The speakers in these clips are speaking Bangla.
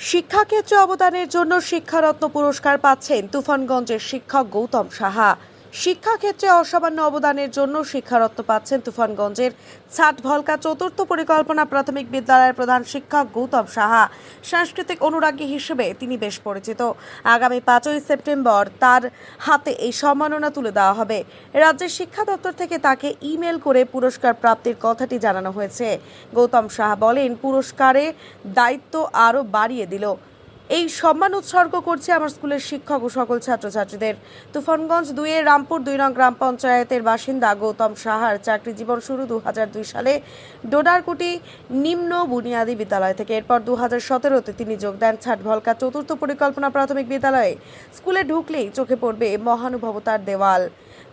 শিক্ষাক্ষেত্রে অবদানের জন্য শিক্ষারত্ন পুরস্কার পাচ্ছেন তুফানগঞ্জের শিক্ষক গৌতম সাহা। শিক্ষাক্ষেত্রে অসামান্য অবদানের জন্য শিক্ষারত্ন পাচ্ছেন তুফানগঞ্জের ছাটভলকা চতুর্থ পরিকল্পনা প্রাথমিক বিদ্যালয়ের প্রধান শিক্ষক গৌতম সাহা। সাংস্কৃতিক অনুরাগী হিসেবে তিনি বেশ পরিচিত। আগামী পাঁচই সেপ্টেম্বর তার হাতে এই সম্মাননা তুলে দেওয়া হবে। রাজ্যের শিক্ষা দপ্তর থেকে তাকে ইমেল করে পুরস্কার প্রাপ্তির কথাটি জানানো হয়েছে। গৌতম সাহা বলেন, পুরস্কারে দায়িত্ব আরও বাড়িয়ে দিল। এই সম্মান উৎসর্গ করছে আমার স্কুলের শিক্ষক ও সকল ছাত্রছাত্রীদের। তুফানগঞ্জ দুইয়ের রামপুর দুই নং গ্রাম পঞ্চায়েতের বাসিন্দা গৌতম সাহার চাকরি জীবন শুরু দু হাজার দুই সালে ডোডারকুটি নিম্ন বুনিয়াদী বিদ্যালয় থেকে। এরপর দু হাজার সতেরোতে তিনি যোগ দেন ছাটভলকা চতুর্থ পরিকল্পনা প্রাথমিক বিদ্যালয়ে। স্কুলে ঢুকলেই চোখে পড়বে মহানুভবতার দেওয়াল।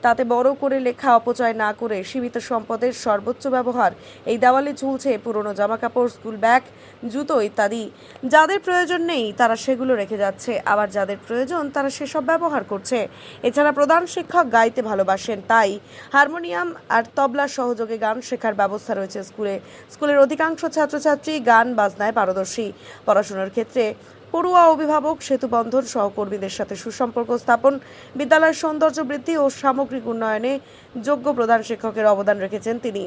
তাতে বড় করে লেখা অপচয় না করে সীমিত সম্পদের সর্বোচ্চ ব্যবহার। এই দেওয়ালে ঝুলছে পুরনো জামাকাপড়, স্কুল ব্যাগ, জুতো ইত্যাদি। যাদের প্রয়োজন নেই, তারা সেগুলো রেখে যাচ্ছে। আবার যাদের প্রয়োজন, তারা সেসব ব্যবহার করছে। এছাড়া প্রধান শিক্ষক গাইতে ভালোবাসেন, তাই হারমোনিয়াম আর তবলা সহযোগে গান শেখার ব্যবস্থা রয়েছে স্কুলে। স্কুলের অধিকাংশ ছাত্রছাত্রী গান, বাজনায় পারদর্শী। পড়াশোনার ক্ষেত্রে পড়ুয়া অভিভাবক সেতুবন্ধন সহকর্মীদের সাথে সুসম্পর্ক স্থাপন, বিদ্যালয়ের সৌন্দর্য বৃদ্ধি ও সামগ্রিক উন্নয়নে যোগ্য প্রধান শিক্ষকের অবদান রেখেছেন তিনি।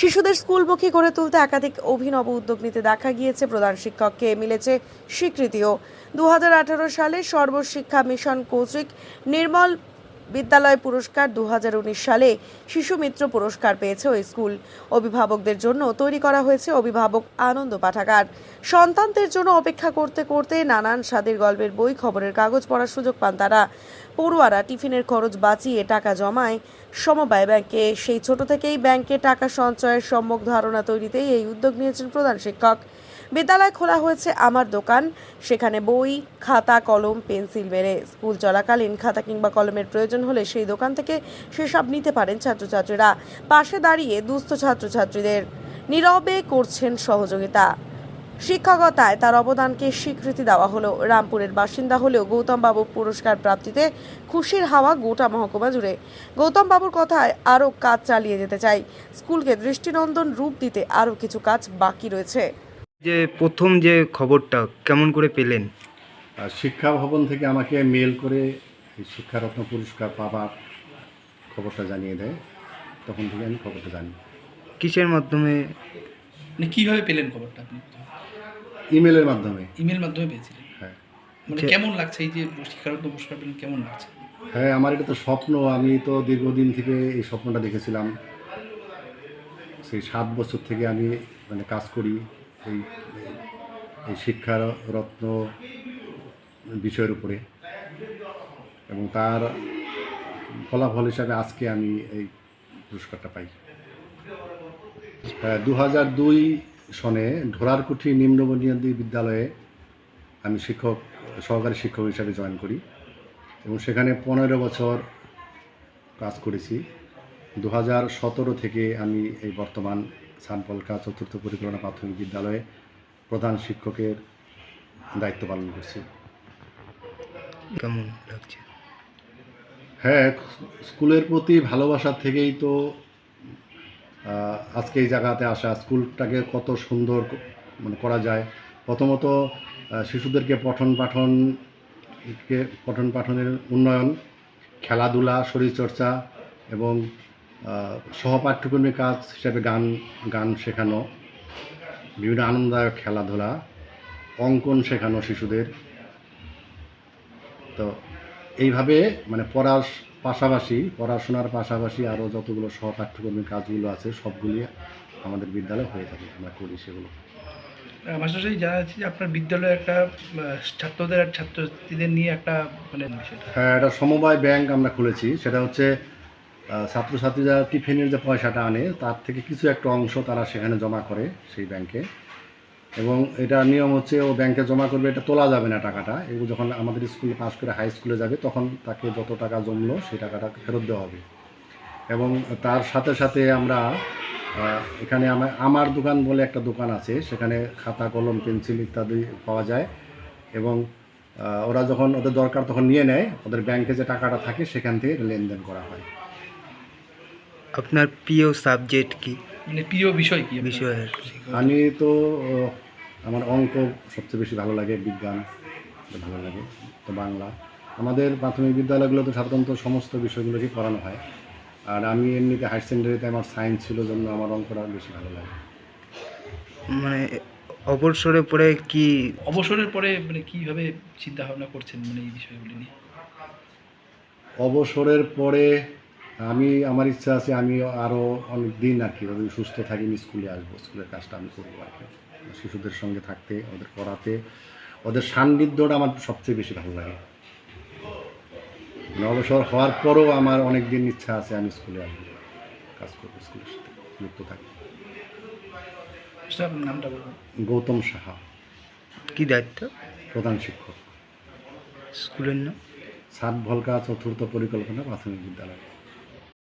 শিশুদের স্কুলমুখী করে তুলতে একাধিক অভিনব উদ্যোগ নিতে দেখা গিয়েছে প্রধান শিক্ষককে। মিলেছে স্বীকৃতিও। দু হাজার আঠারো সালে সর্বশিক্ষা মিশন কর্তৃক নির্মল বিদ্যালয় পুরস্কার দু হাজার উনিশ সালে শিশু মিত্র পুরস্কার পেয়েছে ওই স্কুল। অভিভাবকদের জন্য তৈরি করা হয়েছে অভিভাবক আনন্দ পাঠাগার। সন্তানদের জন্য অপেক্ষা করতে করতে নানান স্বাদের গল্পের বই, খবরের কাগজ পড়ার সুযোগ পান তারা। পড়ুয়ারা টিফিনের খরচ বাঁচিয়ে টাকা জমায়। সমবায় ব্যাংকে, সেই ছোট থেকেই ব্যাংকে টাকা সঞ্চয়ের সম্যক ধারণা তৈরিতেই এই উদ্যোগ নিয়েছেন প্রধান শিক্ষক। বিদ্যালয় খোলা হয়েছে আমার দোকান। সেখানে বই, খাতা, কলম, পেন্সিল মেরে স্কুল চলাকালীন খাতা কিংবা কলমের প্রয়োজন হলে সেই দোকান থেকে সেসব নিতে পারেন ছাত্রছাত্রীরা। পাশে দাঁড়িয়ে দুস্থ ছাত্রছাত্রীদের নীরবে করছেন সহযোগিতা। শিক্ষকতায় তার অবদানকে স্বীকৃতি দেওয়া হলো। রামপুরের বাসিন্দা হলেও গৌতম বাবু পুরস্কার প্রাপ্তিতে খুশির হাওয়া গোটা মহকুমা জুড়ে। গৌতম বাবুর কথায় আরও কাজ চালিয়ে যেতে চাই। স্কুলকে দৃষ্টিনন্দন রূপ দিতে আরও কিছু কাজ বাকি রয়েছে। যে প্রথম যে খবরটা কেমন করে পেলেন? আর শিক্ষা ভবন থেকে আমাকে মেল করে এই শিক্ষারত্ন পুরস্কার পাবার খবরটা জানিয়ে দেয়। তখন থেকে আমি খবরটা জানি। কিসের মাধ্যমে? মানে কীভাবে পেলেন খবরটা আপনি? ইমেলের মাধ্যমে। ইমেল মাধ্যমে পেয়েছিলেন? হ্যাঁ। মানে কেমন লাগছে এই যে শিক্ষারত্ন পুরস্কার পেলেন কেমন লাগছে? হ্যাঁ আমার এটা তো স্বপ্ন। আমি তো দীর্ঘদিন থেকে এই স্বপ্নটা দেখেছিলাম। সেই সাত বছর থেকে আমি মানে কাজ করি। এই এই শিক্ষার রত্ন বিষয়ের উপরে। এবং তার ফলাফল হিসাবে আজকে আমি এই পুরস্কারটা পাই। দু হাজার দুই সনে ঢোরারকুঠি নিম্ন বুনিয়াদী বিদ্যালয়ে আমি শিক্ষক, সহকারী শিক্ষক হিসাবে জয়েন করি এবং সেখানে পনেরো বছর কাজ করেছি। দু হাজার সতেরো থেকে আমি এই বর্তমান সানপলকা চতুর্থ পরিকল্পনা প্রাথমিক বিদ্যালয়ে প্রধান শিক্ষকের দায়িত্ব পালন করছি। কেমন লাগছে? হ্যাঁ স্কুলের প্রতি ভালোবাসা থেকেই তো আজকে এই জায়গাতে আসা স্কুলটাকে কত সুন্দর মানে করা যায়। প্রথমত শিশুদেরকে পঠন পাঠন পঠন পাঠনের উন্নয়ন খেলাধুলা শরীরচর্চা এবং আহ, সহপাঠ্যক্রমিক কাজ হিসাবে গান গান শেখানো বিভিন্ন আনন্দদায়ক খেলাধুলা অঙ্কন শেখানো শিশুদের। তো এইভাবে মানে পড়ার পাশাপাশি পড়াশোনার পাশাপাশি আরও যতগুলো সহপাঠ্যক্রমিক কাজগুলো আছে সবগুলি আমাদের বিদ্যালয়ে হয়ে থাকে আমরা করি সেগুলো। মাস্টারসাহেব জানা যাচ্ছে যে আপনার বিদ্যালয়ে একটা ছাত্রদের আর ছাত্রছাত্রীদের নিয়ে একটা মানে হ্যাঁ একটা সমবায় ব্যাংক আমরা খুলেছি সেটা হচ্ছে ছাত্রছাত্রীরা টিফিনের যে পয়সাটা আনে, তার থেকে কিছু একটা অংশ তারা সেখানে জমা করে সেই ব্যাংকে। এবং এটা নিয়ম হচ্ছে ও ব্যাংকে জমা করবে, এটা তোলা যাবে না টাকাটা। এগুলো যখন আমাদের স্কুলে পাস করে হাই স্কুলে যাবে, তখন তাকে যত টাকা জমলো সেই টাকাটা ফেরত দেওয়া হবে। এবং তার সাথে সাথে আমরা এখানে আমার আমার দোকান বলে একটা দোকান আছে, সেখানে খাতা, কলম, পেন্সিল ইত্যাদি পাওয়া যায়। এবং ওরা যখন ওদের দরকার তখন নিয়ে নেয়, ওদের ব্যাংকে যে টাকাটা থাকে সেখান থেকে লেনদেন করা হয়। আপনার প্রিয় সাবজেক্ট কি? মানে প্রিয় বিষয় কি? বিষয়ের আমি তো আহ, আমার অঙ্ক সবচেয়ে বেশি ভালো লাগে বিজ্ঞান ভালো লাগে তো বাংলা। আমাদের প্রাথমিক বিদ্যালয়গুলোতে সাধারণত সমস্ত বিষয়গুলোকে পড়ানো হয়। আর আমি এমনিতে হায়ার সেকেন্ডারিতে আমার সায়েন্স ছিল জন্য আমার অঙ্কটা বেশি ভালো লাগে। মানে অবসরে পড়ে কি? অবসরের পরে মানে কীভাবে চিন্তা ভাবনা করছেন মানে এই বিষয়গুলি নিয়ে? অবসরের পরে আমি আমার ইচ্ছা আছে আমি আরও অনেক দিন আর কি সুস্থ থাকি আমি স্কুলে আসব স্কুলের কাজটা আমি করব আর কি। শিশুদের সঙ্গে থাকতে ওদের পড়াতে ওদের সান্নিধ্যটা আমার সবচেয়ে বেশি ভালো লাগে। মানে অবসর হওয়ার পরও আমার অনেক দিন ইচ্ছা আছে আমি স্কুলে আসব কাজ করব স্কুলের সাথে যুক্ত থাকি নামটা গৌতম সাহা। কি দায়িত্ব? প্রধান শিক্ষক। স্কুলের নাম? সাত ভলকা চতুর্থ পরিকল্পনা প্রাথমিক বিদ্যালয়।